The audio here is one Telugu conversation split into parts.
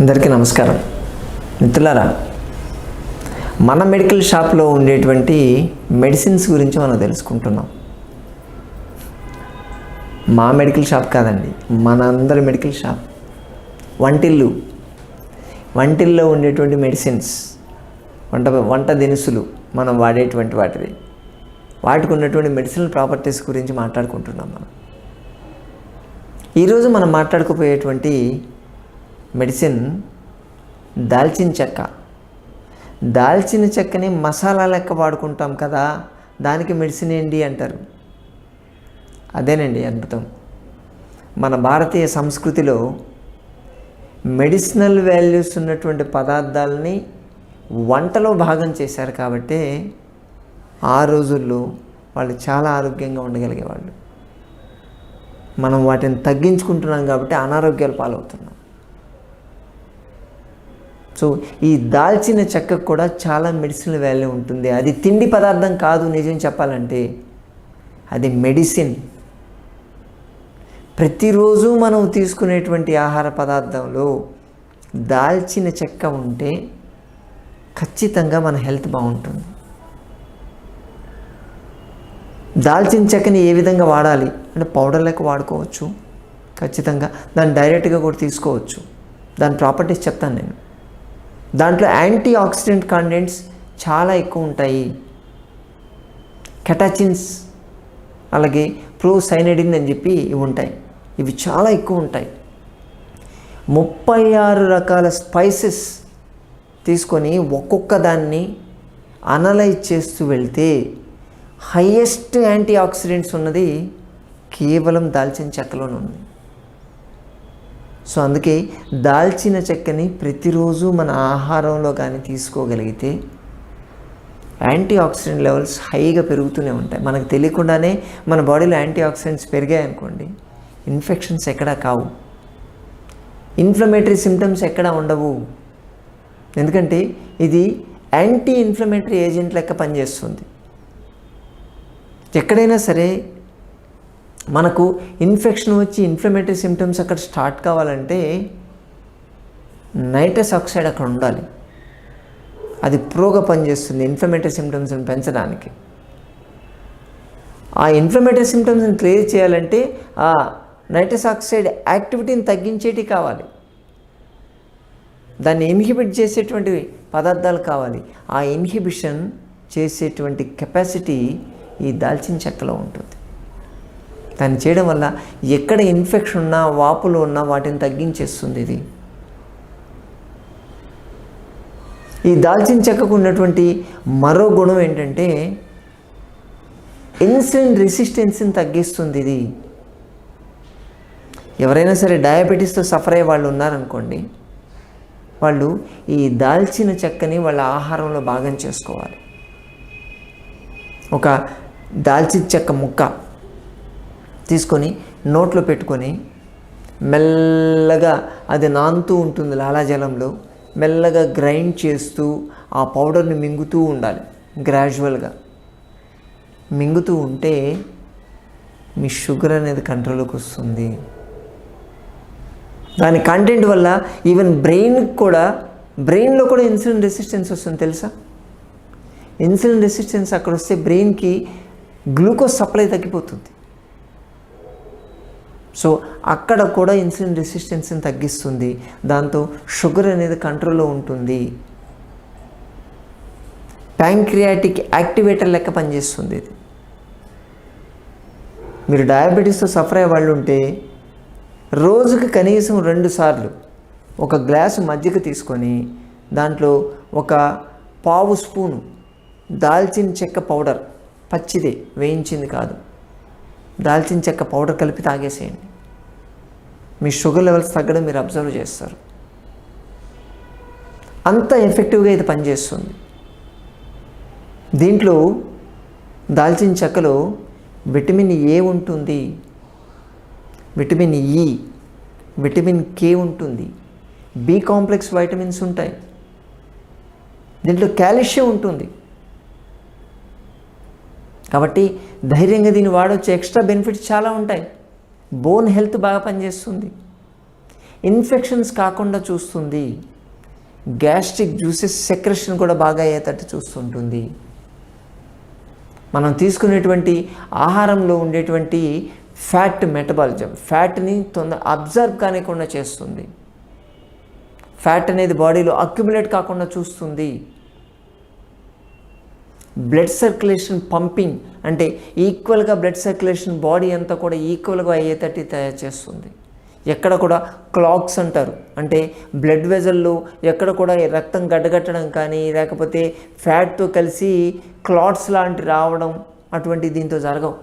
అందరికీ నమస్కారం. మిత్రులారా మన మెడికల్ షాప్లో ఉండేటువంటి మెడిసిన్స్ గురించి మనం తెలుసుకుంటున్నాం. మా మెడికల్ షాప్ కాదండి మన అందరి మెడికల్ షాప్. వంటిల్లు. వంటిల్లో ఉండేటువంటి మెడిసిన్స్ వంట వంట దినుసులు మనం వాడేటువంటి వాటిది వాటికి ఉన్నటువంటి మెడిసినల్ ప్రాపర్టీస్ గురించి మాట్లాడుకుంటున్నాం మనం. ఈరోజు మనం మాట్లాడుకోపోయేటువంటి మెడిసిన్ దాల్చిన చెక్క. దాల్చిన చెక్కని మసాలా లెక్క వాడుకుంటాం కదా దానికి మెడిసిన్ ఏంటి అంటారు. అదేనండి అద్భుతం. మన భారతీయ సంస్కృతిలో మెడిసినల్ వాల్యూస్ ఉన్నటువంటి పదార్థాలని వంటలో భాగం చేశారు కాబట్టి ఆ రోజుల్లో వాళ్ళు చాలా ఆరోగ్యంగా ఉండగలిగేవాళ్ళు. మనం వాటిని తగ్గించుకుంటున్నాం కాబట్టి అనారోగ్యాలు పాలవుతున్నాం. సో ఈ దాల్చిన చెక్కకు కూడా చాలా మెడిసినల్ వాల్యూ ఉంటుంది. అది తిండి పదార్థం కాదు నిజం చెప్పాలంటే అది మెడిసిన్ ప్రతిరోజు మనం తీసుకునేటువంటి ఆహార పదార్థంలో దాల్చిన చెక్క ఉంటే ఖచ్చితంగా మన హెల్త్ బాగుంటుంది. దాల్చిన చెక్కని ఏ విధంగా వాడాలి? అంటే పౌడర్ లెక్క వాడుకోవచ్చు. ఖచ్చితంగా. దాన్ని డైరెక్ట్గా కూడా తీసుకోవచ్చు. దాని ప్రాపర్టీస్ చెప్తాను నేను. దాంట్లో యాంటీ ఆక్సిడెంట్ కంటెంట్స్ చాలా ఎక్కువ ఉంటాయి. కెటాచిన్స్ అలాగే ప్రోసైనడిన్ అని చెప్పి ఇవి ఉంటాయి. ఇవి చాలా ఎక్కువ ఉంటాయి. ముప్పై ఆరు రకాల స్పైసెస్ తీసుకొని ఒక్కొక్క దాన్ని అనలైజ్ చేస్తూ వెళ్తే హయ్యెస్ట్ యాంటీ ఆక్సిడెంట్స్ ఉన్నది కేవలం దాల్చిన చెక్కలోనే ఉంది. సో అందుకే దాల్చిన చెక్కని ప్రతిరోజు మన ఆహారంలో కానీ తీసుకోగలిగితే యాంటీ ఆక్సిడెంట్ లెవెల్స్ హైగా పెరుగుతూనే ఉంటాయి. మనకు తెలియకుండానే మన బాడీలో యాంటీ ఆక్సిడెంట్స్ పెరిగాయి అనుకోండి ఇన్ఫెక్షన్స్ ఎక్కడా కావు. ఇన్ఫ్లమేటరీ సిమ్టమ్స్ ఎక్కడా ఉండవు. ఎందుకంటే ఇది యాంటీ ఇన్ఫ్లమేటరీ ఏజెంట్ లెక్క పనిచేస్తుంది. ఎక్కడైనా సరే మనకు ఇన్ఫెక్షన్ వచ్చి ఇన్ఫ్లమేటరీ సిమ్టమ్స్ అక్కడ స్టార్ట్ కావాలంటే నైట్రస్ ఆక్సైడ్ అక్కడ ఉండాలి. అది ప్రోగా పనిచేస్తుంది ఇన్ఫ్లమేటరీ సిమ్టమ్స్ని పెంచడానికి. ఆ ఇన్ఫ్లమేటరీ సిమ్టమ్స్ని క్లియర్ చేయాలంటే ఆ నైట్రస్ ఆక్సైడ్ యాక్టివిటీని తగ్గించేటి కావాలి. దాన్ని ఇన్హిబిట్ చేసేటువంటి పదార్థాలు కావాలి. ఆ ఇన్హిబిషన్ చేసేటువంటి కెపాసిటీ ఈ దాల్చిన చెక్కలో ఉంటుంది. దాన్ని చేయడం వల్ల ఎక్కడ ఇన్ఫెక్షన్ ఉన్నా వాపులు ఉన్నా వాటిని తగ్గించేస్తుంది ఇది. ఈ దాల్చిన చెక్కకు ఉన్నటువంటి మరో గుణం ఏంటంటే ఇన్సులిన్ రెసిస్టెన్స్ని తగ్గిస్తుంది ఇది. ఎవరైనా సరే డయాబెటీస్తో సఫర్ అయ్యే వాళ్ళు ఉన్నారనుకోండి వాళ్ళు ఈ దాల్చిన చెక్కని వాళ్ళ ఆహారంలో భాగం చేసుకోవాలి. ఒక దాల్చిన చెక్క ముక్క తీసుకొని నోట్లో పెట్టుకొని మెల్లగా అది నానుతూ ఉంటుంది లాలాజలంలో మెల్లగా గ్రైండ్ చేస్తూ ఆ పౌడర్ని మింగుతూ ఉండాలి గ్రాడ్యువల్గా. మింగుతూ ఉంటే మీ షుగర్ అనేది కంట్రోల్లోకి వస్తుంది. దాని కంటెంట్ వల్ల ఈవెన్ బ్రెయిన్కి కూడా బ్రెయిన్లో కూడా ఇన్సులిన్ రెసిస్టెన్స్ వస్తుంది తెలుసా? ఇన్సులిన్ రెసిస్టెన్స్ అక్కడ వస్తే బ్రెయిన్కి గ్లూకోజ్ సప్లై తగ్గిపోతుంది. సో అక్కడ కూడా ఇన్సులిన్ రెసిస్టెన్స్ని తగ్గిస్తుంది. దాంతో షుగర్ అనేది కంట్రోల్లో ఉంటుంది. ప్యాంక్రియాటిక్ యాక్టివేటర్ లెక్క పనిచేస్తుంది ఇది. మీరు డయాబెటీస్తో సఫర్ అయ్యే వాళ్ళు ఉంటే రోజుకి కనీసం రెండు సార్లు ఒక గ్లాసు మజ్జిగ తీసుకొని దాంట్లో ఒక పావు స్పూను దాల్చిన చెక్క పౌడర్ పచ్చిదే వేయించింది కాదు. దాల్చిన చెక్క పౌడర్ కలిపి తాగేసేయండి. మీ షుగర్ లెవెల్స్ తగ్గడం మీరు అబ్జర్వ్ చేస్తారు. అంత ఎఫెక్టివ్గా ఇది పనిచేస్తుంది. దీంట్లో దాల్చిన చెక్కలో విటమిన్ ఏ ఉంటుంది విటమిన్ ఈ విటమిన్ కే ఉంటుంది బి కాంప్లెక్స్ వైటమిన్స్ ఉంటాయి. దీంట్లో కాల్షియం ఉంటుంది. కాబట్టి ధైర్యంగా దీన్ని వాడవచ్చు ఎక్స్ట్రా బెనిఫిట్స్ చాలా ఉంటాయి. బోన్ హెల్త్ బాగా పనిచేస్తుంది. ఇన్ఫెక్షన్స్ కాకుండా చూస్తుంది. గ్యాస్ట్రిక్ జ్యూసెస్ సెక్రెషన్ కూడా బాగా అయ్యేటట్టు చూస్తుంటుంది. మనం తీసుకునేటువంటి ఆహారంలో ఉండేటువంటి ఫ్యాట్ మెటబాలిజం ఫ్యాట్ని తొందర అబ్జర్వ్ కానికుండా చేస్తుంది. ఫ్యాట్ అనేది బాడీలో అక్యుములేట్ కాకుండా చూస్తుంది. బ్లడ్ సర్క్యులేషన్ పంపింగ్ అంటే ఈక్వల్గా బ్లడ్ సర్క్యులేషన్ బాడీ అంతా కూడా ఈక్వల్గా అయ్యేటట్టు తయారు చేస్తుంది. ఎక్కడ కూడా క్లాక్స్ అంటారు. అంటే బ్లడ్ వెజల్లో ఎక్కడ కూడా రక్తం గడ్డగట్టడం కానీ లేకపోతే ఫ్యాట్తో కలిసి క్లాట్స్ లాంటి రావడం అటువంటి దీంతో జరగవు.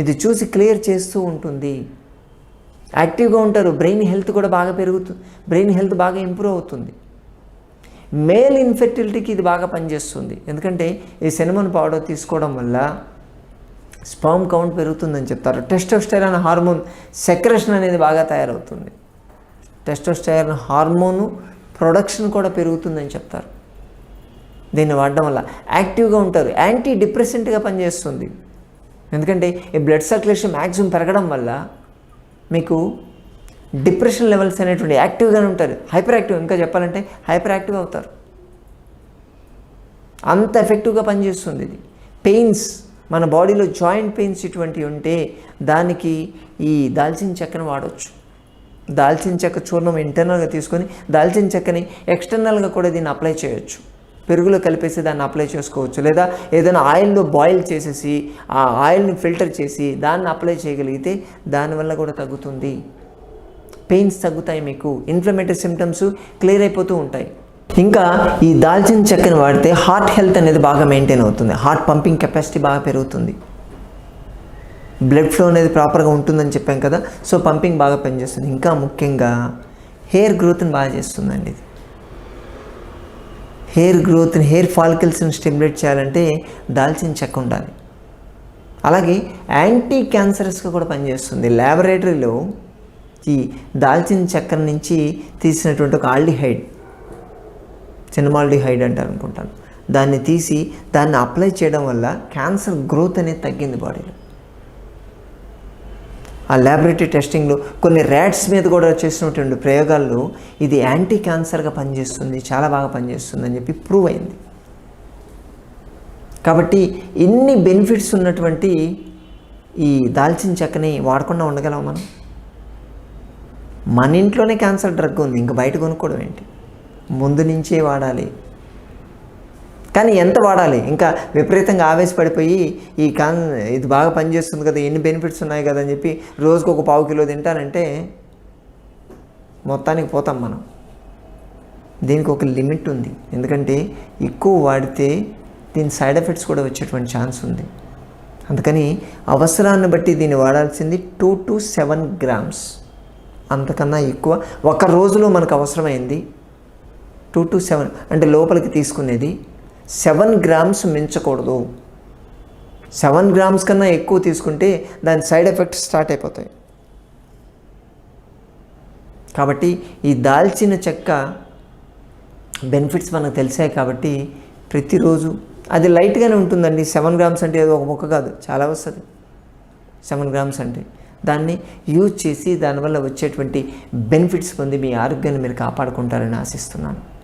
ఇది చూసి క్లియర్ చేస్తూ ఉంటుంది. యాక్టివ్గా ఉంటారు. బ్రెయిన్ హెల్త్ కూడా బాగా పెరుగుతుంది బ్రెయిన్ హెల్త్ బాగా ఇంప్రూవ్ అవుతుంది. మేల్ ఇన్ఫెర్టిలిటీకి ఇది బాగా పనిచేస్తుంది. ఎందుకంటే ఈ సినిమన్ పౌడర్ తీసుకోవడం వల్ల స్పామ్ కౌంట్ పెరుగుతుందని చెప్తారు. టెస్టోస్టెరాన్ హార్మోన్ సెక్రెషన్ అనేది బాగా తయారవుతుంది. టెస్టోస్టెరాన్ హార్మోను ప్రొడక్షన్ కూడా పెరుగుతుందని చెప్తారు. దీన్ని వాడడం వల్ల యాక్టివ్గా ఉంటారు. యాంటీ డిప్రెసెంట్గా పనిచేస్తుంది. ఎందుకంటే ఈ బ్లడ్ సర్క్యులేషన్ మ్యాక్సిమం పెరగడం వల్ల మీకు డిప్రెషన్ లెవెల్స్ అనేటువంటి యాక్టివ్గానే ఉంటారు. హైపర్ యాక్టివ్ ఇంకా చెప్పాలంటే హైపర్ యాక్టివ్ అవుతారు. అంత ఎఫెక్టివ్గా పనిచేస్తుంది ఇది. పెయిన్స్ మన బాడీలో జాయింట్ పెయిన్స్ ఇటువంటివి ఉంటే దానికి ఈ దాల్చిన చెక్కను వాడవచ్చు దాల్చిన చెక్క చూర్ణం ఇంటర్నల్గా తీసుకొని దాల్చిన చెక్కని ఎక్స్టర్నల్గా కూడా దీన్ని అప్లై చేయొచ్చు. పెరుగులో కలిపేసి దాన్ని అప్లై చేసుకోవచ్చు. లేదా ఏదైనా ఆయిల్లో బాయిల్ చేసేసి ఆ ఆయిల్ని ఫిల్టర్ చేసి దాన్ని అప్లై చేయగలిగితే దానివల్ల కూడా తగ్గుతుంది. పెయిన్స్ తగ్గుతాయి మీకు ఇన్ఫ్లమేటరీ సిమ్టమ్స్ క్లియర్ అయిపోతూ ఉంటాయి. ఇంకా ఈ దాల్చిన చెక్కను వాడితే హార్ట్ హెల్త్ అనేది బాగా మెయింటైన్ అవుతుంది. హార్ట్ పంపింగ్ కెపాసిటీ బాగా పెరుగుతుంది. బ్లడ్ ఫ్లో అనేది ప్రాపర్గా ఉంటుందని చెప్పాం కదా సో పంపింగ్ బాగా పనిచేస్తుంది. ఇంకా ముఖ్యంగా హెయిర్ గ్రోత్ని బాగా చేస్తుందండి ఇది. హెయిర్ గ్రోత్ని హెయిర్ ఫాలికల్స్ని స్టిమ్యులేట్ చేయాలంటే దాల్చిన చెక్క ఉండాలి. అలాగే యాంటీ క్యాన్సరస్గా కూడా పనిచేస్తుంది. ల్యాబొరేటరీలో ఈ దాల్చిన చెక్క నుంచి తీసినటువంటి ఒక ఆల్డిహైడ్ సినిమాల్డిహైడ్ అంటారు అనుకుంటాను దాన్ని తీసి దాన్ని అప్లై చేయడం వల్ల క్యాన్సర్ గ్రోత్ అనేది తగ్గింది బాడీలో. ఆ ల్యాబొరేటరీ టెస్టింగ్లో కొన్ని ర్యాట్స్ మీద కూడా చేసినటువంటి ప్రయోగాల్లో ఇది యాంటీ క్యాన్సర్గా పనిచేస్తుంది చాలా బాగా పనిచేస్తుంది అని చెప్పి ప్రూవ్ అయింది. కాబట్టి ఇన్ని బెనిఫిట్స్ ఉన్నటువంటి ఈ దాల్చిన చెక్కని వాడకుండా ఉండగలం మనం? మన ఇంట్లోనే క్యాన్సర్ డ్రగ్ ఉంది ఇంకా బయట కొనుక్కోవడం ఏంటి? ముందు నుంచే వాడాలి. కానీ ఎంత వాడాలి? ఇంకా విపరీతంగా ఆవేశపడిపోయి ఈ కాన్ ఇది బాగా పనిచేస్తుంది కదా ఎన్ని బెనిఫిట్స్ ఉన్నాయి కదా అని చెప్పి రోజుకు ఒక పావు కిలో తింటానంటే మొత్తానికి పోతాం మనం. దీనికి ఒక లిమిట్ ఉంది. ఎందుకంటే ఎక్కువ వాడితే దీని సైడ్ ఎఫెక్ట్స్ కూడా వచ్చేటువంటి ఛాన్స్ ఉంది. అందుకని అవసరాన్ని బట్టి దీన్ని వాడాల్సింది టూ టు సెవెన్ గ్రామ్స్. అంతకన్నా ఎక్కువ. ఒక రోజులో మనకు అవసరమైంది టూ టు సెవెన్ అంటే లోపలికి తీసుకునేది. సెవెన్ గ్రామ్స్ మించకూడదు. సెవెన్ గ్రామ్స్ కన్నా ఎక్కువ తీసుకుంటే దాని సైడ్ ఎఫెక్ట్స్ స్టార్ట్ అయిపోతాయి. కాబట్టి ఈ దాల్చిన చెక్క బెనిఫిట్స్ మనకు తెలిసాయి కాబట్టి ప్రతిరోజు అది లైట్గానే ఉంటుందండి. సెవెన్ గ్రామ్స్ అంటే ఏదో ఒక ముక్క కాదు. చాలా వస్తుంది. సెవెన్ గ్రామ్స్ అంటే. దాన్ని యూజ్ చేసి దానివల్ల వచ్చేటువంటి బెనిఫిట్స్ పొంది మీ ఆరోగ్యాన్ని మీరు కాపాడుకుంటారని ఆశిస్తున్నాను.